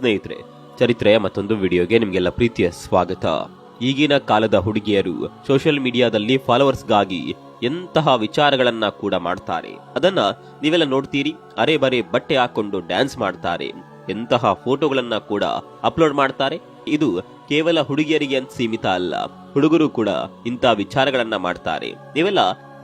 ಸ್ನೇಹಿತರೆ, ಚರಿತ್ರೆಯ ಮತ್ತೊಂದು ವಿಡಿಯೋಗೆ ನಿಮಗೆಲ್ಲ ಪ್ರೀತಿಯ ಸ್ವಾಗತ. ಈಗಿನ ಕಾಲದ ಹುಡುಗಿಯರು ಸೋಷಿಯಲ್ ಮೀಡಿಯಾದಲ್ಲಿ ಫಾಲೋವರ್ಸ್ಗಾಗಿ ಎಂತಹ ವಿಚಾರಗಳನ್ನ ಕೂಡ ಮಾಡ್ತಾರೆ. ಅದನ್ನ ನೀವೆಲ್ಲ ನೋಡ್ತೀರಿ, ಅರೆ ಬರೆ ಬಟ್ಟೆ ಹಾಕೊಂಡು ಡ್ಯಾನ್ಸ್ ಮಾಡ್ತಾರೆ. ಎಂತಹ ಫೋಟೋಗಳನ್ನ ಕೂಡ ಅಪ್ಲೋಡ್ ಮಾಡ್ತಾರೆ. ಇದು ಕೇವಲ ಹುಡುಗಿಯರಿಗೆ ಅಂತ ಸೀಮಿತ ಅಲ್ಲ, ಹುಡುಗರು ಕೂಡ ಇಂತಹ ವಿಚಾರಗಳನ್ನ ಮಾಡ್ತಾರೆ. ನೀವೆಲ್ಲ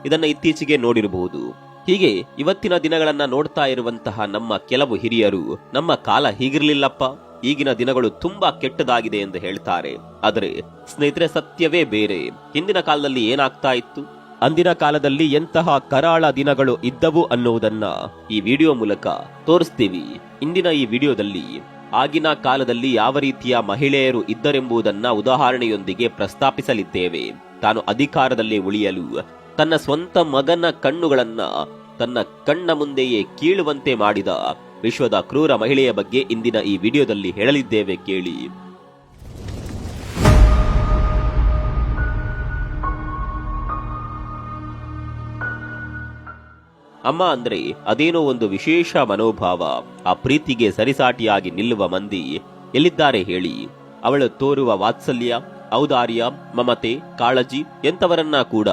ಇದನ್ನ ಇತ್ತೀಚೆಗೆ ನೋಡಿರಬಹುದು ಹೀಗೆ ಇವತ್ತಿನ ದಿನಗಳನ್ನ ನೋಡ್ತಾ ಇರುವಂತಹ ನಮ್ಮ ಕೆಲವು ಹಿರಿಯರು, ನಮ್ಮ ಕಾಲ ಹೀಗಿರ್ಲಿಲ್ಲಪ್ಪ. ಈಗಿನ ದಿನಗಳು ತುಂಬಾ ಕೆಟ್ಟದಾಗಿದೆ ಎಂದು ಹೇಳ್ತಾರೆ. ಆದರೆ ಸ್ನೇಹಿತರೆ, ಸತ್ಯವೇ ಬೇರೆ. ಹಿಂದಿನ ಕಾಲದಲ್ಲಿ ಏನಾಗ್ತಾ ಇತ್ತು? ಅಂದಿನ ಕಾಲದಲ್ಲಿ ಎಂತಹ ಕರಾಳ ದಿನಗಳು ಇದ್ದವು ಅನ್ನುವುದನ್ನ ಈ ವಿಡಿಯೋ ಮೂಲಕ ತೋರಿಸ್ತೀವಿ. ಇಂದಿನ ಈ ವಿಡಿಯೋದಲ್ಲಿ ಆಗಿನ ಕಾಲದಲ್ಲಿ ಯಾವ ರೀತಿಯ ಮಹಿಳೆಯರು ಇದ್ದರೆಂಬುದನ್ನ ಉದಾಹರಣೆಯೊಂದಿಗೆ ಪ್ರಸ್ತಾಪಿಸಲಿದ್ದೇವೆ. ತಾನು ಅಧಿಕಾರದಲ್ಲಿ ಉಳಿಯಲು ತನ್ನ ಸ್ವಂತ ಮಗನ ಕಣ್ಣುಗಳನ್ನ ತನ್ನ ಕಣ್ಣ ಮುಂದೆಯೇ ಕೀಳುವಂತೆ ಮಾಡಿದ ವಿಶ್ವದ ಕ್ರೂರ ಮಹಿಳೆಯ ಬಗ್ಗೆ ಇಂದಿನ ಈ ವಿಡಿಯೋದಲ್ಲಿ ಹೇಳಲಿದ್ದೇವೆ ಕೇಳಿ. ಅಮ್ಮ ಅಂದ್ರೆ ಅದೇನೋ ಒಂದು ವಿಶೇಷ ಮನೋಭಾವ. ಆ ಪ್ರೀತಿಗೆ ಸರಿಸಾಟಿಯಾಗಿ ನಿಲ್ಲುವ ಮಂದಿ ಎಲ್ಲಿದ್ದಾರೆ ಹೇಳಿ. ಅವಳು ತೋರುವ ವಾತ್ಸಲ್ಯ, ಔದಾರ್ಯ, ಮಮತೆ, ಕಾಳಜಿ ಎಂತವರನ್ನ ಕೂಡ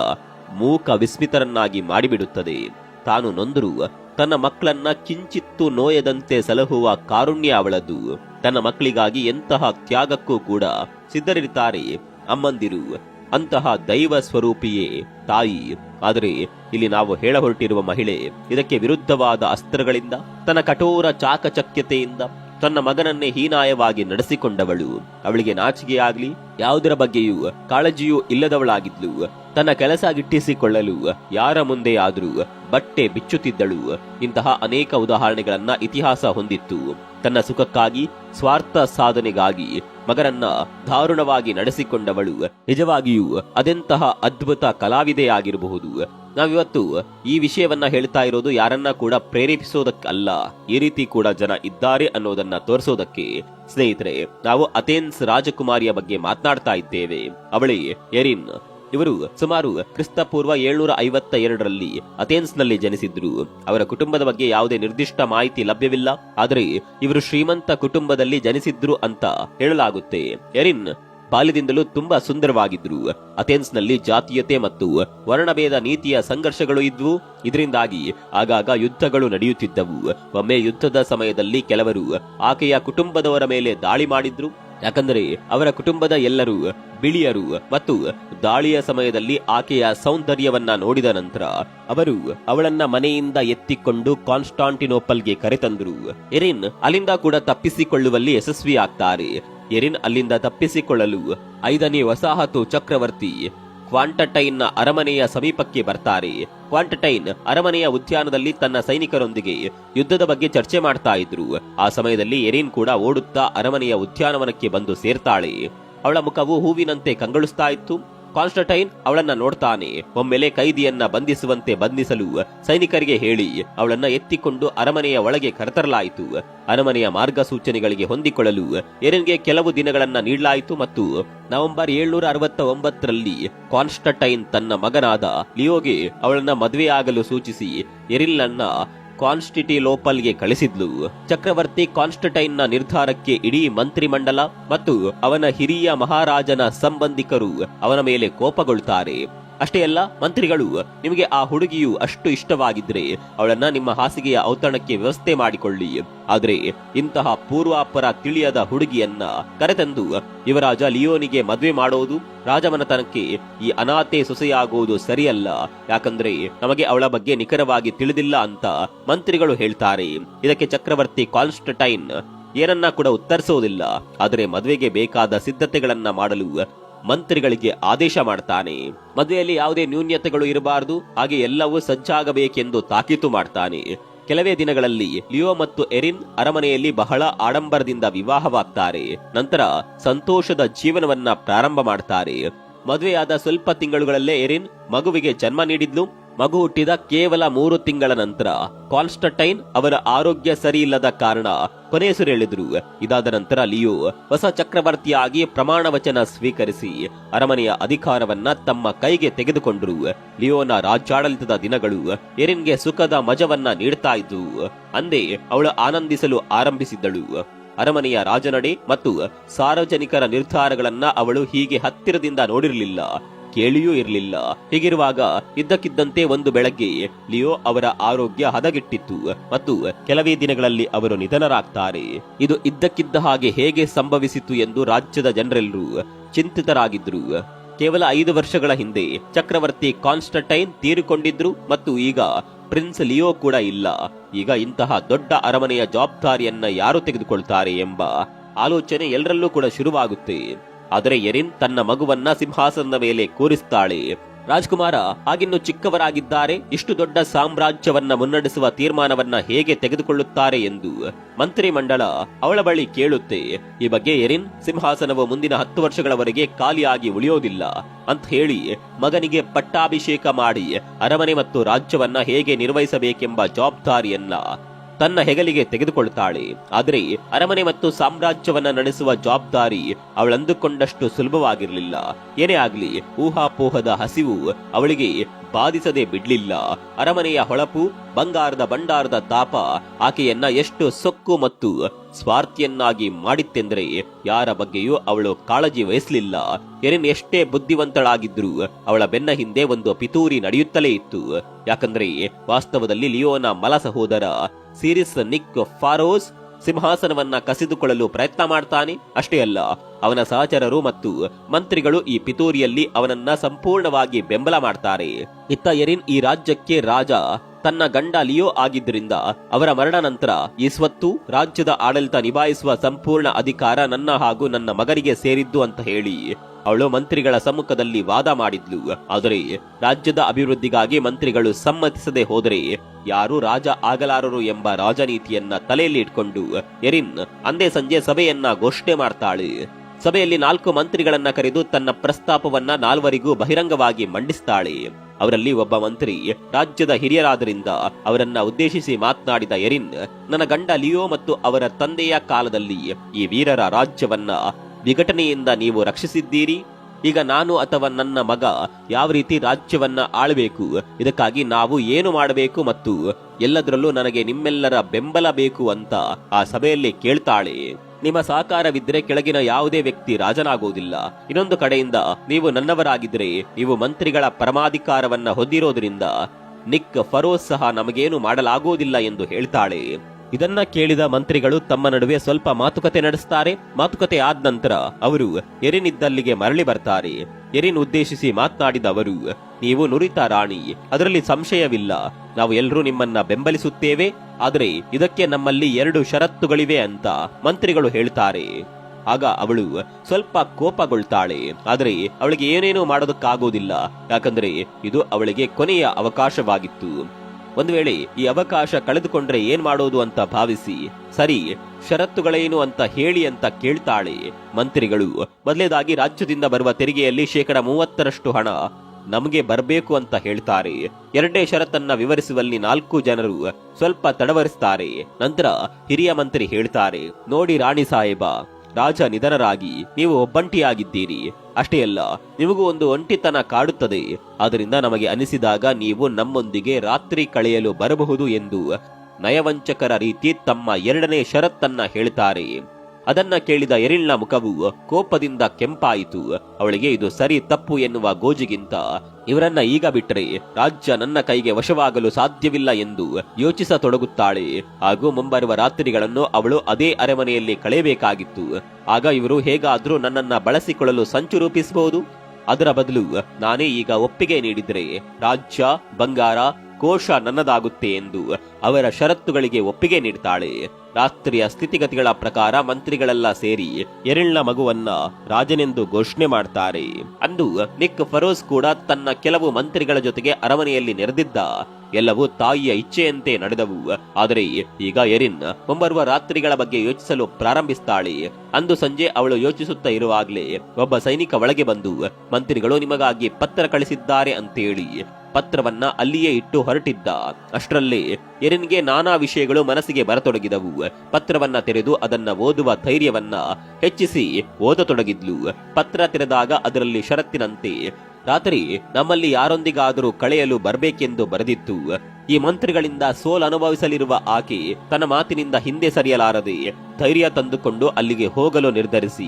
ಮೂಕ ವಿಸ್ಮಿತರನ್ನಾಗಿ ಮಾಡಿಬಿಡುತ್ತದೆ. ತಾನು ನೊಂದರು ತನ್ನ ಮಕ್ಕಳನ್ನ ಕಿಂಚಿತ್ತು ನೋಯದಂತೆ ಸಲಹುವ ಕಾರುಣ್ಯ ಅವಳದು. ತನ್ನ ಮಕ್ಕಳಿಗಾಗಿ ಎಂತಹ ತ್ಯಾಗಕ್ಕೂ ಕೂಡ ಸಿದ್ಧರಿರುತ್ತಾರೆ. ಅಮ್ಮಂದಿರು, ಅಂತಹ ದೈವ ಸ್ವರೂಪಿಯೇ ತಾಯಿ, ಆದರೆ ಇಲ್ಲಿ ನಾವು ಹೇಳ ಹೊರಟಿರುವ ಮಹಿಳೆ ಇದಕ್ಕೆ ವಿರುದ್ಧವಾದ ಅಸ್ತ್ರಗಳಿಂದ, ತನ್ನ ಕಠೋರ ಚಾಕಚಕ್ಯತೆಯಿಂದ ತನ್ನ ಮಗನನ್ನೇ ಹೀನಾಯವಾಗಿ ನಡೆಸಿಕೊಂಡವಳು. ಅವಳಿಗೆ ನಾಚಿಕೆಯಾಗ್ಲಿ, ಯಾವುದರ ಬಗ್ಗೆಯೂ ಕಾಳಜಿಯೂ ಇಲ್ಲದವಳಾಗಿದ್ಲು. ತನ್ನ ಕೆಲಸ ಗಿಟ್ಟಿಸಿಕೊಳ್ಳಲು ಯಾರ ಮುಂದೆ ಆದರೂ ಬಟ್ಟೆ ಬಿಚ್ಚುತ್ತಿದ್ದಳು. ಇಂತಹ ಅನೇಕ ಉದಾಹರಣೆಗಳನ್ನ ಇತಿಹಾಸ ಹೊಂದಿತ್ತು. ತನ್ನ ಸುಖಕ್ಕಾಗಿ, ಸ್ವಾರ್ಥ ಸಾಧನೆಗಾಗಿ, ಮಗನನ್ನ ದಾರುಣವಾಗಿ ನಡೆಸಿಕೊಂಡವಳು. ನಿಜವಾಗಿಯೂ ಅದೆಂತಹ ಅದ್ಭುತ ಕಲಾವಿದೆಯಾಗಿರಬಹುದು ನಾವಿವತ್ತು ಈ ವಿಷಯವನ್ನ ಹೇಳ್ತಾ ಇರೋದು ಯಾರನ್ನ ಕೂಡ ಪ್ರೇರೇಪಿಸೋದಕ್ಕಲ್ಲ. ಈ ರೀತಿ ಕೂಡ ಜನ ಇದ್ದಾರೆ ಅನ್ನೋದನ್ನ ತೋರಿಸೋದಕ್ಕೆ. ಸ್ನೇಹಿತರೆ, ನಾವು ಅಥೇನ್ಸ್ ರಾಜಕುಮಾರಿಯ ಬಗ್ಗೆ ಮಾತನಾಡ್ತಾ ಇದ್ದೇವೆ. ಅವಳೇ ಎರಿನ್. ಇವರು ಸುಮಾರು ಕ್ರಿಸ್ತಪೂರ್ವ ಏಳ್ನೂರ ಐವತ್ತ ಎರಡರಲ್ಲಿ ಅಥೇನ್ಸ್ನಲ್ಲಿ ಜನಿಸಿದ್ರು ಅವರ ಕುಟುಂಬದ ಬಗ್ಗೆ ಯಾವುದೇ ನಿರ್ದಿಷ್ಟ ಮಾಹಿತಿ ಲಭ್ಯವಿಲ್ಲ. ಆದರೆ ಇವರು ಶ್ರೀಮಂತ ಕುಟುಂಬದಲ್ಲಿ ಜನಿಸಿದ್ರು ಅಂತ ಹೇಳಲಾಗುತ್ತೆ. ಎರಿನ್ ಬಾಲ್ಯದಿಂದಲೂ ತುಂಬಾ ಸುಂದರವಾಗಿದ್ರು ಅಥೆನ್ಸ್ನಲ್ಲಿ ಜಾತೀಯತೆ ಮತ್ತು ವರ್ಣಭೇದ ನೀತಿಯ ಸಂಘರ್ಷಗಳು ಇದ್ವು. ಇದರಿಂದಾಗಿ ಆಗಾಗ ಯುದ್ಧಗಳು ನಡೆಯುತ್ತಿದ್ದವು. ಒಮ್ಮೆ ಯುದ್ಧದ ಸಮಯದಲ್ಲಿ ಕೆಲವರು ಆಕೆಯ ಕುಟುಂಬದವರ ಮೇಲೆ ದಾಳಿ ಮಾಡಿದ್ರು. ಯಾಕಂದರೆ ಅವರ ಕುಟುಂಬದ ಎಲ್ಲರೂ ಬಿಳಿಯರು ಮತ್ತು ದಾಳಿಯ ಸಮಯದಲ್ಲಿ ಆಕೆಯ ಸೌಂದರ್ಯವನ್ನ ನೋಡಿದ ನಂತರ ಅವರು ಅವಳನ್ನ ಮನೆಯಿಂದ ಎತ್ತಿಕೊಂಡು ಕಾನ್ಸ್ಟಾಂಟಿನೋಪಲ್ಗೆ ಕರೆತಂದರು. ಎರಿನ್ ಅಲ್ಲಿಂದ ಕೂಡ ತಪ್ಪಿಸಿಕೊಳ್ಳುವಲ್ಲಿ ಯಶಸ್ವಿ ಆಗ್ತಾರೆ ಎರಿನ್ ಅಲ್ಲಿಂದ ತಪ್ಪಿಸಿಕೊಳ್ಳಲು ಐದನೇ ವಸಾಹತು ಚಕ್ರವರ್ತಿ ಕ್ವಾಂಟಟೈನ್ನ ಅರಮನೆಯ ಸಮೀಪಕ್ಕೆ ಬರ್ತಾರೆ. ಕ್ವಾಂಟಟೈನ್ ಅರಮನೆಯ ಉದ್ಯಾನದಲ್ಲಿ ತನ್ನ ಸೈನಿಕರೊಂದಿಗೆ ಯುದ್ಧದ ಬಗ್ಗೆ ಚರ್ಚೆ ಮಾಡ್ತಾ ಇದ್ರು. ಆ ಸಮಯದಲ್ಲಿ ಎರಿನ್ ಕೂಡ ಓಡುತ್ತಾ ಅರಮನೆಯ ಉದ್ಯಾನವನಕ್ಕೆ ಬಂದು ಸೇರ್ತಾಳೆ. ಅವಳ ಮುಖವು ಹೂವಿನಂತೆ ಕಂಗೊಳಿಸ್ತಾ ಇತ್ತು. ಕಾನ್ಸ್ಟಟೈನ್ ಅವಳನ್ನ ನೋಡ್ತಾನೆ. ಒಮ್ಮೆಲೆ ಕೈದಿಯನ್ನ ಬಂಧಿಸುವಂತೆ ಬಂಧಿಸಲು ಸೈನಿಕರಿಗೆ ಹೇಳಿ, ಅವಳನ್ನ ಎತ್ತಿಕೊಂಡು ಅರಮನೆಯ ಒಳಗೆ ಕರೆತರಲಾಯಿತು. ಅರಮನೆಯ ಮಾರ್ಗಸೂಚನೆಗಳಿಗೆ ಹೊಂದಿಕೊಳ್ಳಲು ಎರಿನ್ಗೆ ಕೆಲವು ದಿನಗಳನ್ನ ನೀಡಲಾಯಿತು ಮತ್ತು ನವೆಂಬರ್ ಏಳ್ನೂರ ಅರವತ್ತ ಒಂಬತ್ತರಲ್ಲಿ ಕಾನ್ಸ್ಟಟೈನ್ ತನ್ನ ಮಗನಾದ ಲಿಯೋಗೆ ಅವಳನ್ನ ಮದುವೆಯಾಗಲು ಸೂಚಿಸಿ ಎರಿಲ್ಲನ್ನ ಕಾನ್ಸ್ಟಿಟಿಲೋಪಲ್ಗೆ ಕಳಿಸಿದ್ಲು. ಚಕ್ರವರ್ತಿ ಕಾನ್ಸ್ಟಟೈನ್ನ ನಿರ್ಧಾರಕ್ಕೆ ಇಡೀ ಮಂತ್ರಿಮಂಡಲ ಮತ್ತು ಅವನ ಹಿರಿಯ ಮಹಾರಾಜನ ಸಂಬಂಧಿಕರು ಅವನ ಮೇಲೆ ಕೋಪಗೊಳ್ಳುತ್ತಾರೆ ಅಷ್ಟೇ ಅಲ್ಲ, ಮಂತ್ರಿಗಳು, ನಿಮಗೆ ಆ ಹುಡುಗಿಯು ಅಷ್ಟು ಇಷ್ಟವಾಗಿದ್ರೆ ಅವಳನ್ನ ನಿಮ್ಮ ಹಾಸಿಗೆಯ ಔತಣಕ್ಕೆ ವ್ಯವಸ್ಥೆ ಮಾಡಿಕೊಳ್ಳಿ. ಆದರೆ ಇಂತಹ ಪೂರ್ವಾಪರ ತಿಳಿಯದ ಹುಡುಗಿಯನ್ನ ಕರೆತಂದು ಯುವರಾಜ ಲಿಯೋನಿಗೆ ಮದುವೆ ಮಾಡೋದು ರಾಜಮನತನಕ್ಕೆ ಈ ಅನಾಥೆ ಸೊಸೆಯಾಗುವುದು ಸರಿಯಲ್ಲ. ಯಾಕಂದ್ರೆ ನಮಗೆ ಅವಳ ಬಗ್ಗೆ ನಿಖರವಾಗಿ ತಿಳಿದಿಲ್ಲ ಅಂತ ಮಂತ್ರಿಗಳು ಹೇಳ್ತಾರೆ. ಇದಕ್ಕೆ ಚಕ್ರವರ್ತಿ ಕಾನ್ಸ್ಟಟೈನ್ ಏನನ್ನ ಕೂಡ ಉತ್ತರಿಸೋದಿಲ್ಲ. ಆದರೆ ಮದುವೆಗೆ ಬೇಕಾದ ಸಿದ್ಧತೆಗಳನ್ನ ಮಾಡಲು ಮಂತ್ರಿಗಳಿಗೆ ಆದೇಶ ಮಾಡ್ತಾನೆ. ಮದುವೆಯಲ್ಲಿ ಯಾವುದೇ ನ್ಯೂನ್ಯತೆಗಳು ಇರಬಾರದು, ಹಾಗೆ ಎಲ್ಲವೂ ಸಜ್ಜಾಗಬೇಕೆಂದು ತಾಕೀತು ಮಾಡ್ತಾನೆ. ಕೆಲವೇ ದಿನಗಳಲ್ಲಿ ಲಿಯೋ ಮತ್ತು ಎರಿನ್ ಅರಮನೆಯಲ್ಲಿ ಬಹಳ ಆಡಂಬರದಿಂದ ವಿವಾಹವಾಗ್ತಾರೆ. ನಂತರ ಸಂತೋಷದ ಜೀವನವನ್ನ ಪ್ರಾರಂಭ ಮಾಡ್ತಾರೆ. ಮದುವೆಯಾದ ಸ್ವಲ್ಪ ತಿಂಗಳುಗಳಲ್ಲೇ ಎರಿನ್ ಮಗುವಿಗೆ ಜನ್ಮ ನೀಡಿದ್ಲು. ಮಗು ಹುಟ್ಟಿದ ಕೇವಲ ಮೂರು ತಿಂಗಳ ನಂತರ ಕಾನ್ಸ್ಟಟೈನ್ ಅವರ ಆರೋಗ್ಯ ಸರಿ ಇಲ್ಲದ ಕಾರಣ ಹೇಳಿದರು. ಇದಾದ ನಂತರ ಲಿಯೋ ಹೊಸ ಚಕ್ರವರ್ತಿಯಾಗಿ ಪ್ರಮಾಣ ವಚನ ಸ್ವೀಕರಿಸಿ ಅರಮನೆಯ ಅಧಿಕಾರವನ್ನ ತಮ್ಮ ಕೈಗೆ ತೆಗೆದುಕೊಂಡರು. ಲಿಯೋನ ರಾಜ್ಯಾಡಳಿತದ ದಿನಗಳು ಎರಿನ್ಗೆ ಸುಖದ ಮಜವನ್ನ ನೀಡ್ತಾ ಇದ್ವು. ಅಂದೇ ಅವಳು ಆನಂದಿಸಲು ಆರಂಭಿಸಿದ್ದಳು. ಅರಮನೆಯ ರಾಜನಡೆ ಮತ್ತು ಸಾರ್ವಜನಿಕರ ನಿರ್ಧಾರಗಳನ್ನ ಅವಳು ಹೀಗೆ ಹತ್ತಿರದಿಂದ ನೋಡಿರಲಿಲ್ಲ. ಕೇಳಿಯೂ ಇರಲಿಲ್ಲ. ಹೀಗಿರುವಾಗ ಇದ್ದಕ್ಕಿದ್ದಂತೆ ಒಂದು ಬೆಳಗ್ಗೆ ಲಿಯೋ ಅವರ ಆರೋಗ್ಯ ಹದಗೆಟ್ಟಿತ್ತು ಮತ್ತು ಕೆಲವೇ ದಿನಗಳಲ್ಲಿ ಅವರು ನಿಧನರಾಗ್ತಾರೆ. ಇದು ಇದ್ದಕ್ಕಿದ್ದ ಹಾಗೆ ಹೇಗೆ ಸಂಭವಿಸಿತು ಎಂದು ರಾಜ್ಯದ ಜನರೆಲ್ಲರೂ ಚಿಂತಿತರಾಗಿದ್ರು ಕೇವಲ ಐದು ವರ್ಷಗಳ ಹಿಂದೆ ಚಕ್ರವರ್ತಿ ಕಾನ್ಸ್ಟಂಟೈನ್ ತೀರಿಕೊಂಡಿದ್ರು ಮತ್ತು ಈಗ ಪ್ರಿನ್ಸ್ ಲಿಯೋ ಕೂಡ ಇಲ್ಲ. ಈಗ ಇಂತಹ ದೊಡ್ಡ ಅರಮನೆಯ ಜವಾಬ್ದಾರಿಯನ್ನ ಯಾರು ತೆಗೆದುಕೊಳ್ತಾರೆ ಎಂಬ ಆಲೋಚನೆ ಎಲ್ಲರಲ್ಲೂ ಕೂಡ ಶುರುವಾಗುತ್ತೆ. ಆದರೆ ಎರಿನ್ ತನ್ನ ಮಗುವನ್ನ ಸಿಂಹಾಸನದ ಮೇಲೆ ಕೂರಿಸ್ತಾಳೆ. ರಾಜ್ಕುಮಾರ ಆಗಿನ್ನು ಚಿಕ್ಕವರಾಗಿದ್ದಾರೆ, ಇಷ್ಟು ದೊಡ್ಡ ಸಾಮ್ರಾಜ್ಯವನ್ನ ಮುನ್ನಡೆಸುವ ತೀರ್ಮಾನವನ್ನ ಹೇಗೆ ತೆಗೆದುಕೊಳ್ಳುತ್ತಾರೆ? ಎಂದು ಮಂತ್ರಿ ಮಂಡಲ ಅವಳ ಬಳಿ ಕೇಳುತ್ತೆ. ಈ ಬಗ್ಗೆ ಎರಿನ್ ಸಿಂಹಾಸನವು ಮುಂದಿನ ಹತ್ತು ವರ್ಷಗಳವರೆಗೆ ಖಾಲಿಯಾಗಿ ಉಳಿಯೋದಿಲ್ಲ ಅಂತ ಹೇಳಿ ಮಗನಿಗೆ ಪಟ್ಟಾಭಿಷೇಕ ಮಾಡಿ ಅರಮನೆ ಮತ್ತು ರಾಜ್ಯವನ್ನ ಹೇಗೆ ನಿರ್ವಹಿಸಬೇಕೆಂಬ ಜವಾಬ್ದಾರಿಯನ್ನ ತನ್ನ ಹೆಗಲಿಗೆ ತೆಗೆದುಕೊಳ್ಳುತ್ತಾಳೆ. ಆದರೆ ಅರಮನೆ ಮತ್ತು ಸಾಮ್ರಾಜ್ಯವನ್ನ ನಡೆಸುವ ಜವಾಬ್ದಾರಿ ಅವಳಂದುಕೊಂಡಷ್ಟು ಸುಲಭವಾಗಿರಲಿಲ್ಲ. ಏನೇ ಆಗ್ಲಿ, ಊಹಾಪೋಹದ ಹಸಿವು ಅವಳಿಗೆ ಬಾಧಿಸದೆ ಬಿಡ್ಲಿಲ್ಲ. ಅರಮನೆಯ ಹೊಳಪು, ಬಂಗಾರದ ಭಂಡಾರದ ತಾಪ, ಆಕೆಯನ್ನ ಎಷ್ಟು ಸೊಕ್ಕು ಮತ್ತು ಸ್ವಾರ್ಥಿಯನ್ನಾಗಿ ಮಾಡಿತ್ತೆಂದರೆ ಯಾರ ಬಗ್ಗೆಯೂ ಅವಳು ಕಾಳಜಿ ವಹಿಸಲಿಲ್ಲ. ಎರಿನ್ ಎಷ್ಟೇ ಬುದ್ಧಿವಂತಳಾಗಿದ್ರು ಅವಳ ಬೆನ್ನ ಹಿಂದೆ ಒಂದು ಪಿತೂರಿ ನಡೆಯುತ್ತಲೇ ಇತ್ತು. ಯಾಕಂದ್ರೆ ವಾಸ್ತವದಲ್ಲಿ ಲಿಯೋನ ಮಲ ಸಹೋದರ ಸಿರಿಸ್ ನಿಕ್ ಫಾರೋಸ್ ಸಿಂಹಾಸನವನ್ನ ಕಸಿದುಕೊಳ್ಳಲು ಪ್ರಯತ್ನ ಮಾಡ್ತಾನೆ? ಅಷ್ಟೇ ಅಲ್ಲ, ಅವನ ಸಹಚರರು ಮತ್ತು ಮಂತ್ರಿಗಳು ಈ ಪಿತೂರಿಯಲ್ಲಿ ಅವನನ್ನ ಸಂಪೂರ್ಣವಾಗಿ ಬೆಂಬಲ ಮಾಡ್ತಾರೆ. ಇತ್ತ ಎರಿನ್ ಈ ರಾಜ್ಯಕ್ಕೆ ರಾಜ. ತನ್ನ ಗಂಡ ಲಿಯೋ ಆಗಿದ್ದರಿಂದ ಅವರ ಮರಣ ನಂತರ ಈ ಸ್ವತ್ತು ರಾಜ್ಯದ ಆಡಳಿತ ನಿಭಾಯಿಸುವ ಸಂಪೂರ್ಣ ಅಧಿಕಾರ ನನ್ನ ಹಾಗೂ ನನ್ನ ಮಗನಿಗೆ ಸೇರಿದ್ದು ಅಂತ ಹೇಳಿ ಅವಳು ಮಂತ್ರಿಗಳ ಸಮ್ಮುಖದಲ್ಲಿ ವಾದ ಮಾಡಿದ್ಲು. ಆದರೆ ರಾಜ್ಯದ ಅಭಿವೃದ್ಧಿಗಾಗಿ ಮಂತ್ರಿಗಳು ಸಮ್ಮತಿಸದೆ ಹೋದರೆ ಯಾರು ರಾಜ ಆಗಲಾರರು ಎಂಬ ರಾಜನೀತಿಯನ್ನ ತಲೆಯಲ್ಲಿ ಇಟ್ಕೊಂಡು ಎರಿನ್ ಅಂದೇ ಸಂಜೆ ಸಭೆಯನ್ನ ಘೋಷಣೆ ಮಾಡ್ತಾಳೆ. ಸಭೆಯಲ್ಲಿ ನಾಲ್ಕು ಮಂತ್ರಿಗಳನ್ನ ಕರೆದು ತನ್ನ ಪ್ರಸ್ತಾಪವನ್ನ ನಾಲ್ವರಿಗೂ ಬಹಿರಂಗವಾಗಿ ಮಂಡಿಸ್ತಾಳೆ. ಅವರಲ್ಲಿ ಒಬ್ಬ ಮಂತ್ರಿ, ರಾಜ್ಯದ ಹಿರಿಯರಾದರಿಂದ ಅವರನ್ನ ಉದ್ದೇಶಿಸಿ ಮಾತನಾಡಿದ ಎರಿನ್, ನನ್ನ ಗಂಡ ಲಿಯೋ ಮತ್ತು ಅವರ ತಂದೆಯ ಕಾಲದಲ್ಲಿ ಈ ವೀರರ ರಾಜ್ಯವನ್ನ ವಿಘಟನೆಯಿಂದ ನೀವು ರಕ್ಷಿಸಿದ್ದೀರಿ. ಈಗ ನಾನು ಅಥವಾ ನನ್ನ ಮಗ ಯಾವ ರೀತಿ ರಾಜ್ಯವನ್ನ ಆಳಬೇಕು? ಇದಕ್ಕಾಗಿ ನಾವು ಏನು ಮಾಡಬೇಕು ಮತ್ತು ಎಲ್ಲದರಲ್ಲೂ ನನಗೆ ನಿಮ್ಮೆಲ್ಲರ ಬೆಂಬಲ ಬೇಕು ಅಂತ ಆ ಸಭೆಯಲ್ಲಿ ಕೇಳ್ತಾಳೆ. ನಿಮ್ಮ ಸಹಕಾರವಿದ್ರೆ ಕೆಳಗಿನ ಯಾವುದೇ ವ್ಯಕ್ತಿ ರಾಜನಾಗುವುದಿಲ್ಲ. ಇನ್ನೊಂದು ಕಡೆಯಿಂದ ನೀವು ನನ್ನವರಾಗಿದ್ರೆ ನೀವು ಮಂತ್ರಿಗಳ ಪರಮಾಧಿಕಾರವನ್ನ ಹೊಂದಿರೋದ್ರಿಂದ ನಿಕ್ ಫರೋಸ್ ಸಹ ನಮಗೇನು ಮಾಡಲಾಗುವುದಿಲ್ಲ ಎಂದು ಹೇಳ್ತಾಳೆ. ಇದನ್ನ ಕೇಳಿದ ಮಂತ್ರಿಗಳು ತಮ್ಮ ನಡುವೆ ಸ್ವಲ್ಪ ಮಾತುಕತೆ ನಡೆಸ್ತಾರೆ. ಮಾತುಕತೆ ಆದ ನಂತರ ಅವರು ಎರಿನಿದ್ದಲ್ಲಿಗೆ ಮರಳಿ ಬರ್ತಾರೆ. ಎರಿನ್ ಉದ್ದೇಶಿಸಿ ಮಾತನಾಡಿದ ಅವರು, ನೀವು ನುರಿತ ರಾಣಿ, ಅದರಲ್ಲಿ ಸಂಶಯವಿಲ್ಲ. ನಾವು ಎಲ್ಲರೂ ನಿಮ್ಮನ್ನ ಬೆಂಬಲಿಸುತ್ತೇವೆ, ಆದರೆ ಇದಕ್ಕೆ ನಮ್ಮಲ್ಲಿ ಎರಡು ಷರತ್ತುಗಳಿವೆ ಅಂತ ಮಂತ್ರಿಗಳು ಹೇಳ್ತಾರೆ. ಆಗ ಅವಳು ಸ್ವಲ್ಪ ಕೋಪಗೊಳ್ತಾಳೆ, ಆದರೆ ಅವಳಿಗೆ ಏನೇನೂ ಮಾಡೋದಕ್ಕಾಗೋದಿಲ್ಲ, ಯಾಕಂದ್ರೆ ಇದು ಅವಳಿಗೆ ಕೊನೆಯ ಅವಕಾಶವಾಗಿತ್ತು. ಒಂದು ವೇಳೆ ಈ ಅವಕಾಶ ಕಳೆದುಕೊಂಡ್ರೆ ಏನ್ ಮಾಡೋದು ಅಂತ ಭಾವಿಸಿ, ಸರಿ, ಷರತ್ತುಗಳೇನು ಅಂತ ಹೇಳಿ ಅಂತ ಕೇಳ್ತಾಳೆ. ಮಂತ್ರಿಗಳು, ಮೊದಲೇದಾಗಿ ರಾಜ್ಯದಿಂದ ಬರುವ ತೆರಿಗೆಯಲ್ಲಿ ಶೇಕಡ ಮೂವತ್ತರಷ್ಟು ಹಣ ನಮಗೆ ಬರಬೇಕು ಅಂತ ಹೇಳ್ತಾರೆ. ಎರಡನೇ ಷರತ್ತನ್ನ ವಿವರಿಸುವಲ್ಲಿ ನಾಲ್ಕು ಜನರು ಸ್ವಲ್ಪ ತಡವರಿಸ್ತಾರೆ. ನಂತರ ಹಿರಿಯ ಮಂತ್ರಿ ಹೇಳ್ತಾರೆ, ನೋಡಿ ರಾಣಿ ಸಾಹೇಬ, ರಾಜ ನಿಧನರಾಗಿ ನೀವು ಒಬ್ಬಂಟಿಯಾಗಿದ್ದೀರಿ. ಅಷ್ಟೇ ಅಲ್ಲ, ನಿಮಗೂ ಒಂದು ಒಂಟಿತನ ಕಾಡುತ್ತದೆ. ಆದ್ದರಿಂದ ನಮಗೆ ಅನಿಸಿದಾಗ ನೀವು ನಮ್ಮೊಂದಿಗೆ ರಾತ್ರಿ ಕಳೆಯಲು ಬರಬಹುದು ಎಂದು ನಯವಂಚಕರ ರೀತಿ ತಮ್ಮ ಎರಡನೇ ಷರತ್ತನ್ನ ಹೇಳ್ತಾರೆ. ಅದನ್ನ ಕೇಳಿದ ಎರಿಳ್ನ ಮುಖವು ಕೋಪದಿಂದ ಕೆಂಪಾಯಿತು. ಅವಳಿಗೆ ಇದು ಸರಿ ತಪ್ಪು ಎನ್ನುವ ಗೋಜಿಗಿಂತ, ಇವರನ್ನ ಈಗ ಬಿಟ್ಟರೆ ರಾಜ್ಯ ನನ್ನ ಕೈಗೆ ವಶವಾಗಲು ಸಾಧ್ಯವಿಲ್ಲ ಎಂದು ಯೋಚಿಸತೊಡಗುತ್ತಾಳೆ. ಹಾಗೂ ಮುಂಬರುವ ರಾತ್ರಿಗಳನ್ನು ಅವಳು ಅದೇ ಅರಮನೆಯಲ್ಲಿ ಕಳೆಯಬೇಕಾಗಿತ್ತು. ಆಗ ಇವರು ಹೇಗಾದ್ರೂ ನನ್ನನ್ನ ಬಳಸಿಕೊಳ್ಳಲು ಸಂಚು ರೂಪಿಸಬಹುದು? ಅದರ ಬದಲು ನಾನೇ ಈಗ ಒಪ್ಪಿಗೆ ನೀಡಿದರೆ ರಾಜ್ಯ, ಬಂಗಾರ ಕೋಶ ನನ್ನದಾಗುತ್ತೆ ಎಂದು ಅವರ ಷರತ್ತುಗಳಿಗೆ ಒಪ್ಪಿಗೆ ನೀಡ್ತಾಳೆ. ರಾತ್ರಿಯ ಸ್ಥಿತಿಗತಿಗಳ ಪ್ರಕಾರ ಮಂತ್ರಿಗಳೆಲ್ಲ ಸೇರಿ ಎರಿಳ್ನ ಮಗುವನ್ನ ರಾಜನೆಂದು ಘೋಷಣೆ ಮಾಡ್ತಾರೆ. ಅಂದು ನಿಕ್ ಫರೋಸ್ ಕೂಡ ತನ್ನ ಕೆಲವು ಮಂತ್ರಿಗಳ ಜೊತೆಗೆ ಅರಮನೆಯಲ್ಲಿ ನೆರೆದಿದ್ದ ಎಲ್ಲವೂ ತಾಯಿಯ ಇಚ್ಛೆಯಂತೆ ನಡೆದವು. ಆದರೆ ಈಗ ಎರಿನ್ ಮುಂಬರುವ ರಾತ್ರಿಗಳ ಬಗ್ಗೆ ಯೋಚಿಸಲು ಪ್ರಾರಂಭಿಸ್ತಾಳೆ. ಅಂದು ಸಂಜೆ ಅವಳು ಯೋಚಿಸುತ್ತಾ ಇರುವಾಗಲೇ ಒಬ್ಬ ಸೈನಿಕ ಒಳಗೆ ಬಂದು, ಮಂತ್ರಿಗಳು ನಿಮಗಾಗಿ ಪತ್ರ ಕಳಿಸಿದ್ದಾರೆ ಅಂತೇಳಿ ಪತ್ರವನ್ನ ಅಲ್ಲಿಯೇ ಇಟ್ಟು ಹೊರಟಿದ್ದ. ಅಷ್ಟರಲ್ಲಿ ಎರಿನ್ಗೆ ನಾನಾ ವಿಷಯಗಳು ಮನಸ್ಸಿಗೆ ಬರತೊಡಗಿದವು. ಪತ್ರವನ್ನ ತೆರೆದು ಅದನ್ನ ಓದುವ ಧೈರ್ಯವನ್ನ ಹೆಚ್ಚಿಸಿ ಓದತೊಡಗಿದ್ಲು. ಪತ್ರ ತೆರೆದಾಗ ಅದರಲ್ಲಿ ಷರತ್ತಿನಂತೆ, ರಾತ್ರಿ ನಮ್ಮಲ್ಲಿ ಯಾರೊಂದಿಗಾದರೂ ಕಳೆಯಲು ಬರಬೇಕೆಂದು ಬರೆದಿತ್ತು. ಈ ಮಂತ್ರಿಗಳಿಂದ ಸೋಲ್ ಅನುಭವಿಸಲಿರುವ ಆಕೆ ತನ್ನ ಮಾತಿನಿಂದ ಹಿಂದೆ ಸರಿಯಲಾರದೆ ಧೈರ್ಯ ತಂದುಕೊಂಡು ಅಲ್ಲಿಗೆ ಹೋಗಲು ನಿರ್ಧರಿಸಿ.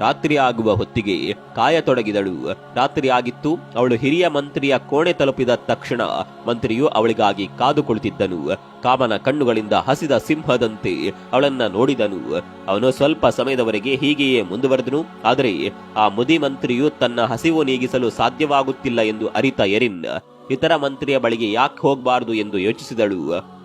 ರಾತ್ರಿ ಆಗುವ ಹೊತ್ತಿಗೆ ಕಾಯತೊಡಗಿದಳು. ರಾತ್ರಿ ಆಗಿತ್ತು ಅವಳು ಹಿರಿಯ ಮಂತ್ರಿಯ ಕೋಣೆ ತಲುಪಿದ ತಕ್ಷಣ ಮಂತ್ರಿಯು ಅವಳಿಗಾಗಿ ಕಾದು ಕುಳಿತಿದ್ದನು ಕಾಮನ ಕಣ್ಣುಗಳಿಂದ ಹಸಿದ ಸಿಂಹದಂತೆ ಅವಳನ್ನ ನೋಡಿದನು. ಅವನು ಸ್ವಲ್ಪ ಸಮಯದವರೆಗೆ ಹೀಗೆಯೇ ಮುಂದುವರೆದನು. ಆದರೆ ಆ ಮುದಿ ಮಂತ್ರಿಯು ತನ್ನ ಹಸಿವು ನೀಗಿಸಲು ಸಾಧ್ಯವಾಗುತ್ತಿಲ್ಲ ಎಂದು ಅರಿತ ಎರಿನ್ ಇತರ ಮಂತ್ರಿಯ ಬಳಿಗೆ ಯಾಕೆ ಹೋಗಬಾರದು ಎಂದು ಯೋಚಿಸಿದಳು.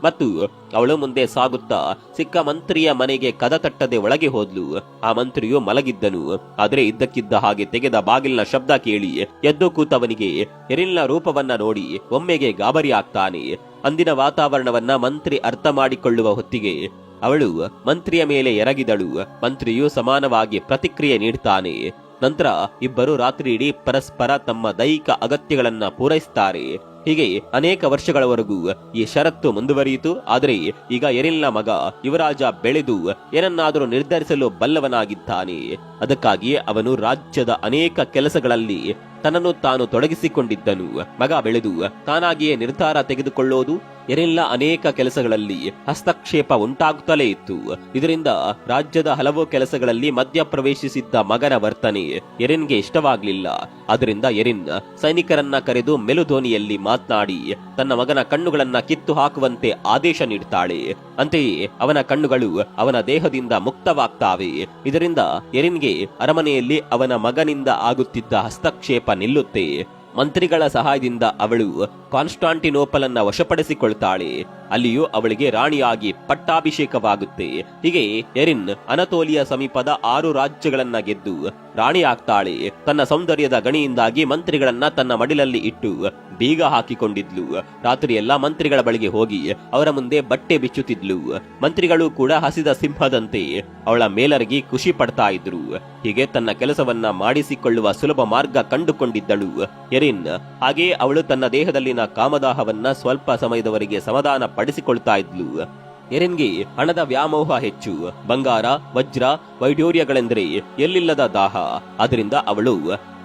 ಮತ್ತು ಅವಳು ಮುಂದೆ ಸಾಗುತ್ತಾ ಸಿಕ್ಕ ಮಂತ್ರಿಯ ಮನೆಗೆ ಕದ ತಟ್ಟದೆ ಒಳಗೆ ಹೋದ್ಲು. ಆ ಮಂತ್ರಿಯು ಮಲಗಿದ್ದನು. ಆದರೆ ಇದ್ದಕ್ಕಿದ್ದ ಹಾಗೆ ತೆಗೆದ ಬಾಗಿಲಿನ ಶಬ್ದ ಕೇಳಿ ಎದ್ದು ಕೂತವನಿಗೆ ಎರಿಲ್ನ ರೂಪವನ್ನ ನೋಡಿ ಒಮ್ಮೆಗೆ ಗಾಬರಿ ಆಗ್ತಾನೆ. ಅಂದಿನ ವಾತಾವರಣವನ್ನ ಮಂತ್ರಿ ಅರ್ಥ ಮಾಡಿಕೊಳ್ಳುವ ಹೊತ್ತಿಗೆ ಅವಳು ಮಂತ್ರಿಯ ಮೇಲೆ ಎರಗಿದಳು. ಮಂತ್ರಿಯು ಸಮಾನವಾಗಿ ಪ್ರತಿಕ್ರಿಯೆ ನೀಡ್ತಾನೆ. ನಂತರ ಇಬ್ಬರು ರಾತ್ರಿ ಇಡೀ ಪರಸ್ಪರ ತಮ್ಮ ದೈಹಿಕ ಅಗತ್ಯಗಳನ್ನು ಪೂರೈಸುತ್ತಾರೆ ಹೀಗೆ ಅನೇಕ ವರ್ಷಗಳವರೆಗೂ ಈ ಷರತ್ತು ಮುಂದುವರಿಯಿತು. ಆದರೆ ಈಗ ಎರಿಲ್ನ ಮಗ ಯುವರಾಜ ಬೆಳೆದು ಏನನ್ನಾದರೂ ನಿರ್ಧರಿಸಲು ಬಲ್ಲವನಾಗಿದ್ದಾನೆ. ಅದಕ್ಕಾಗಿ ಅವನು ರಾಜ್ಯದ ಅನೇಕ ಕೆಲಸಗಳಲ್ಲಿ ತನ್ನನ್ನು ತಾನು ತೊಡಗಿಸಿಕೊಂಡಿದ್ದನು. ಮಗ ಬೆಳೆದು ತಾನಾಗಿಯೇ ನಿರ್ಧಾರ ತೆಗೆದುಕೊಳ್ಳೋದು ಎರೆಲ್ಲ ಅನೇಕ ಕೆಲಸಗಳಲ್ಲಿ ಹಸ್ತಕ್ಷೇಪ ಉಂಟಾಗುತ್ತಲೇ ಇತ್ತು. ಇದರಿಂದ ರಾಜ್ಯದ ಹಲವು ಕೆಲಸಗಳಲ್ಲಿ ಮಧ್ಯ ಪ್ರವೇಶಿಸಿದ್ದ ಮಗನ ವರ್ತನೆ ಎರಿನ್ಗೆ ಇಷ್ಟವಾಗಲಿಲ್ಲ. ಅದರಿಂದ ಎರಿನ್ ಸೈನಿಕರನ್ನ ಕರೆದು ಮೆಲುಧ್ವನಿಯಲ್ಲಿ ಮಾತನಾಡಿ, ತನ್ನ ಮಗನ ಕಣ್ಣುಗಳನ್ನ ಕಿತ್ತು ಹಾಕುವಂತೆ ಆದೇಶ ನೀಡುತ್ತಾಳೆ ಅಂತೆಯೇ ಅವನ ಕಣ್ಣುಗಳು ಅವನ ದೇಹದಿಂದ ಮುಕ್ತವಾಗ್ತಾವೆ. ಇದರಿಂದ ಎರಿನ್ಗೆ ಅರಮನೆಯಲ್ಲಿ ಅವನ ಮಗನಿಂದ ಆಗುತ್ತಿದ್ದ ಹಸ್ತಕ್ಷೇಪ ನಿಲ್ಲುತ್ತೆ. ಮಂತ್ರಿಗಳ ಸಹಾಯದಿಂದ ಅವಳು ಕಾನ್ಸ್ಟಾಂಟಿನೋಪಲ್ ಅನ್ನ ವಶಪಡಿಸಿಕೊಳ್ತಾಳೆ. ಅಲ್ಲಿಯೂ ಅವಳಿಗೆ ರಾಣಿಯಾಗಿ ಪಟ್ಟಾಭಿಷೇಕವಾಗುತ್ತೆ. ಹೀಗೆ ಎರಿನ್ ಅನತೋಲಿಯ ಸಮೀಪದ ಆರು ರಾಜ್ಯಗಳನ್ನ ಗೆದ್ದು ರಾಣಿಯಾಗ್ತಾಳೆ. ತನ್ನ ಸೌಂದರ್ಯದ ಗಣಿಯಿಂದಾಗಿ ಮಂತ್ರಿಗಳನ್ನ ತನ್ನ ಮಡಿಲಲ್ಲಿ ಇಟ್ಟು ಬೀಗ ಹಾಕಿಕೊಂಡಿದ್ಲು. ರಾತ್ರಿ ಎಲ್ಲಾ ಮಂತ್ರಿಗಳ ಬಳಿಗೆ ಹೋಗಿ ಅವರ ಮುಂದೆ ಬಟ್ಟೆ ಬಿಚ್ಚುತ್ತಿದ್ಲು. ಮಂತ್ರಿಗಳು ಕೂಡ ಹಸಿದ ಸಿಂಹದಂತೆ ಅವಳ ಮೇಲರಗಿ ಖುಷಿ ಪಡ್ತಾ ಇದ್ರು. ಹೀಗೆ ತನ್ನ ಕೆಲಸವನ್ನ ಮಾಡಿಸಿಕೊಳ್ಳುವ ಸುಲಭ ಮಾರ್ಗ ಕಂಡುಕೊಂಡಿದ್ದಳು. ಎರಿನ್ ಹಾಗೆ ಅವಳು ತನ್ನ ದೇಹದಲ್ಲಿನ ಕಾಮದಾಹವನ್ನ ಸ್ವಲ್ಪ ಸಮಯದವರೆಗೆ ಸಮಾಧಾನ ಪಡಿಸಿಕೊಳ್ತಾ ಇದ್ಲು. ಎರೆನ್ಗೆ ಹಣದ ವ್ಯಾಮೋಹ ಹೆಚ್ಚು. ಬಂಗಾರ, ವಜ್ರ ವೈಡೂರ್ಯಗಳೆಂದರೆ ಎಲ್ಲಿಲ್ಲದ ದಾಹ. ಅದರಿಂದ ಅವಳು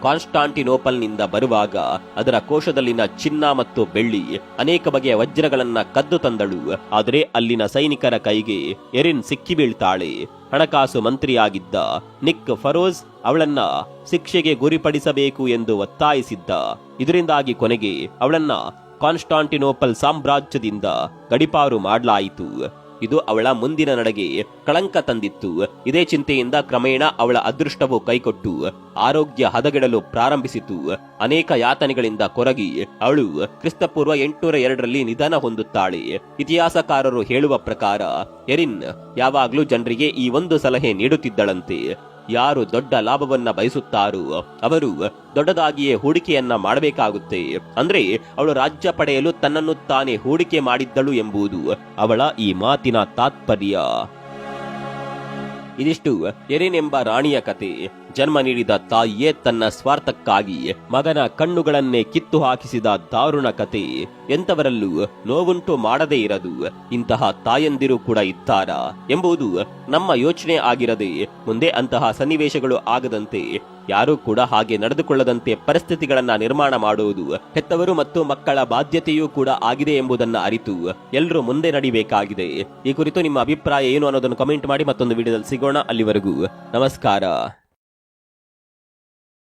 ಕಾನ್ಸ್ಟಾಂಟಿನೋಪಲ್ನಿಂದ ಬರುವಾಗ ಅದರ ಕೋಶದಲ್ಲಿನ ಚಿನ್ನ ಮತ್ತು ಬೆಳ್ಳಿ ಅನೇಕ ಬಗೆಯ ವಜ್ರಗಳನ್ನ ಕದ್ದು ತಂದಳು. ಆದರೆ ಅಲ್ಲಿನ ಸೈನಿಕರ ಕೈಗೆ ಎರಿನ್ ಸಿಕ್ಕಿ ಬೀಳ್ತಾಳೆ. ಹಣಕಾಸು ಮಂತ್ರಿಯಾಗಿದ್ದ ನಿಕ್ ಫರೋಜ್ ಅವಳನ್ನ ಶಿಕ್ಷೆಗೆ ಗುರಿಪಡಿಸಬೇಕು ಎಂದು ಒತ್ತಾಯಿಸಿದ್ದ. ಇದರಿಂದಾಗಿ ಕೊನೆಗೆ ಅವಳನ್ನ ಕಾನ್ಸ್ಟಾಂಟಿನೋಪಲ್ ಸಾಮ್ರಾಜ್ಯದಿಂದ ಗಡಿಪಾರು ಮಾಡಲಾಯಿತು. ಇದು ಅವಳ ಮುಂದಿನ ನಡೆಗೆ ಕಳಂಕ ತಂದಿತ್ತು. ಇದೇ ಚಿಂತೆಯಿಂದ ಕ್ರಮೇಣ ಅವಳ ಅದೃಷ್ಟವು ಕೈಕೊಟ್ಟು ಆರೋಗ್ಯ ಹದಗೆಡಲು ಪ್ರಾರಂಭಿಸಿತು. ಅನೇಕ ಯಾತನೆಗಳಿಂದ ಕೊರಗಿ ಅವಳು ಕ್ರಿಸ್ತಪೂರ್ವ ಎಂಟುನೂರ ಎರಡರಲ್ಲಿ ನಿಧನ ಹೊಂದುತ್ತಾಳೆ. ಇತಿಹಾಸಕಾರರು ಹೇಳುವ ಪ್ರಕಾರ ಎರಿನ್ ಯಾವಾಗಲೂ ಜನರಿಗೆ ಈ ಒಂದು ಸಲಹೆ ನೀಡುತ್ತಿದ್ದಳಂತೆ. ಯಾರು ದೊಡ್ಡ ಲಾಭವನ್ನ ಬಯಸುತ್ತಾರೋ ಅವರು ದೊಡ್ಡದಾಗಿಯೇ ಹೂಡಿಕೆಯನ್ನ ಮಾಡಬೇಕಾಗುತ್ತೆ. ಅಂದ್ರೆ ಅವಳು ರಾಜ್ಯ ಪಡೆಯಲು ತನ್ನನ್ನು ತಾನೇ ಹೂಡಿಕೆ ಮಾಡಿದ್ದಳು ಎಂಬುದು ಅವಳ ಈ ಮಾತಿನ ತಾತ್ಪರ್ಯ. ಇದಿಷ್ಟು ಎರೇನೆಂಬ ರಾಣಿಯ ಕತೆ. ಜನ್ಮ ನೀಡಿದ ತಾಯಿಯೇ ತನ್ನ ಸ್ವಾರ್ಥಕ್ಕಾಗಿ ಮಗನ ಕಣ್ಣುಗಳನ್ನೇ ಕಿತ್ತು ಹಾಕಿಸಿದ ದಾರುಣ ಕತೆ. ಎಂತವರಲ್ಲೂ ನೋವುಂಟು ಮಾಡದೇ ಇರದು, ಇಂತಹ ತಾಯಂದಿರು ಕೂಡ ಇತ್ತಾರಾ ಎಂಬುದು ನಮ್ಮ ಯೋಚನೆ ಆಗಿರದೆ, ಮುಂದೆ ಅಂತಹ ಸನ್ನಿವೇಶಗಳು ಆಗದಂತೆ, ಯಾರೂ ಕೂಡ ಹಾಗೆ ನಡೆದುಕೊಳ್ಳದಂತೆ ಪರಿಸ್ಥಿತಿಗಳನ್ನ ನಿರ್ಮಾಣ ಮಾಡುವುದು ಹೆತ್ತವರು ಮತ್ತು ಮಕ್ಕಳ ಬಾಧ್ಯತೆಯೂ ಕೂಡ ಆಗಿದೆ ಎಂಬುದನ್ನ ಅರಿತು ಎಲ್ಲರೂ ಮುಂದೆ ನಡಿಬೇಕಾಗಿದೆ. ಈ ಕುರಿತು ನಿಮ್ಮ ಅಭಿಪ್ರಾಯ ಏನು ಅನ್ನೋದನ್ನು ಕಮೆಂಟ್ ಮಾಡಿ ಮತ್ತೊಂದು ವಿಡಿಯೋದಲ್ಲಿ ಸಿಗೋಣ. ಅಲ್ಲಿವರೆಗೂ ನಮಸ್ಕಾರ.